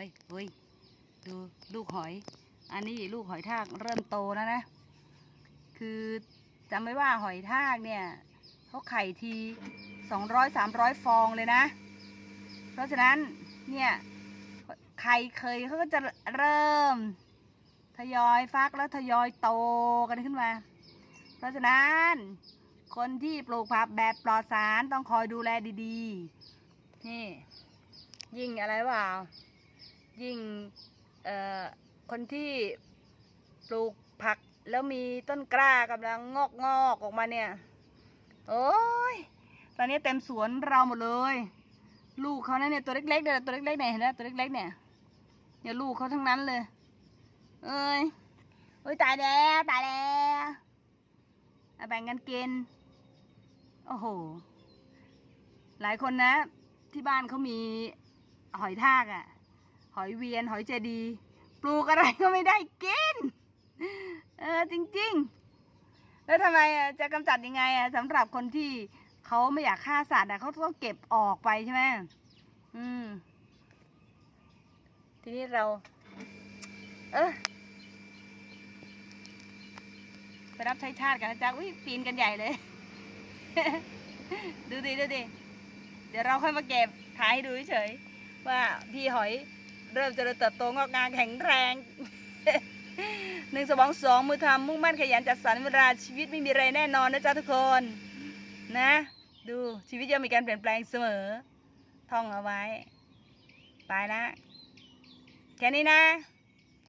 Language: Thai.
ฮ้ยเฮ้ยดูลูกหอย อันนี้ลูกหอยทากเริ่มโตแล้วนะ คือจำไว้ว่าหอยทากเนี่ยเขาไข่ทีสองร้อยสามร้อยฟองเลยนะ เพราะฉะนั้นเนี่ยไข่เคยเขาก็จะเริ่ม ทยอยฟักแล้วทยอยโตกันขึ้นมา เพราะฉะนั้นคนที่ปลูกผักแบบปลอดสารต้องคอยดูแลดีๆ นี่ ยิ่งอะไรเปล่า ยิ่งคนที่ปลูกผักแล้วมีต้นกล้ากำลังงอกงอกออกมาเนี่ย โอ้ย ตอนนี้เต็มสวนเราหมดเลย ลูกเขาเนี่ยตัวเล็กๆเนี่ยตัวเล็กๆเนี่ยเห็นไหมตัวเล็กๆเนี่ยเนี่ยลูกเขาทั้งนั้นเลย เอ้ยโอ้ยตายแล้วตายแล้วเอาแบ่งกันกิน โอ้โห หลายคนนะ ที่บ้านเขามีหอยทากอะ่ะ อยเวียนหอยเจดีปลูกอะไรก็ไม่ได้กิน เออจริง ๆ แล้วทำไมจะกำจัดยังไงอะสำหรับคนที่เขาไม่อยากฆ่าสัตว์อะเขาต้องเก็บออกไปใช่ไหมอืม ทีนี้เรา เออไปรับใช้ชาติกันนะจ๊ะอุ้ยปีนกันใหญ่เลย ดูดิดูดิเดี๋ยวเราค่อยมาเก็บถ่ายให้ดูเฉยว่าพี่หอย เริ่มเจริญเติบโตงอกงามแข็งแรงหนึ่งสมองสองมือทำมุ่งมั่นขยันจัดสรรเวลาชีวิตไม่มีอะไรแน่นอนนะจ๊ะทุกคน นะ ดูชีวิตย่อมมีการเปลี่ยนแปลงเสมอ ท่องเอาไว้ ไปละแค่นี้นะ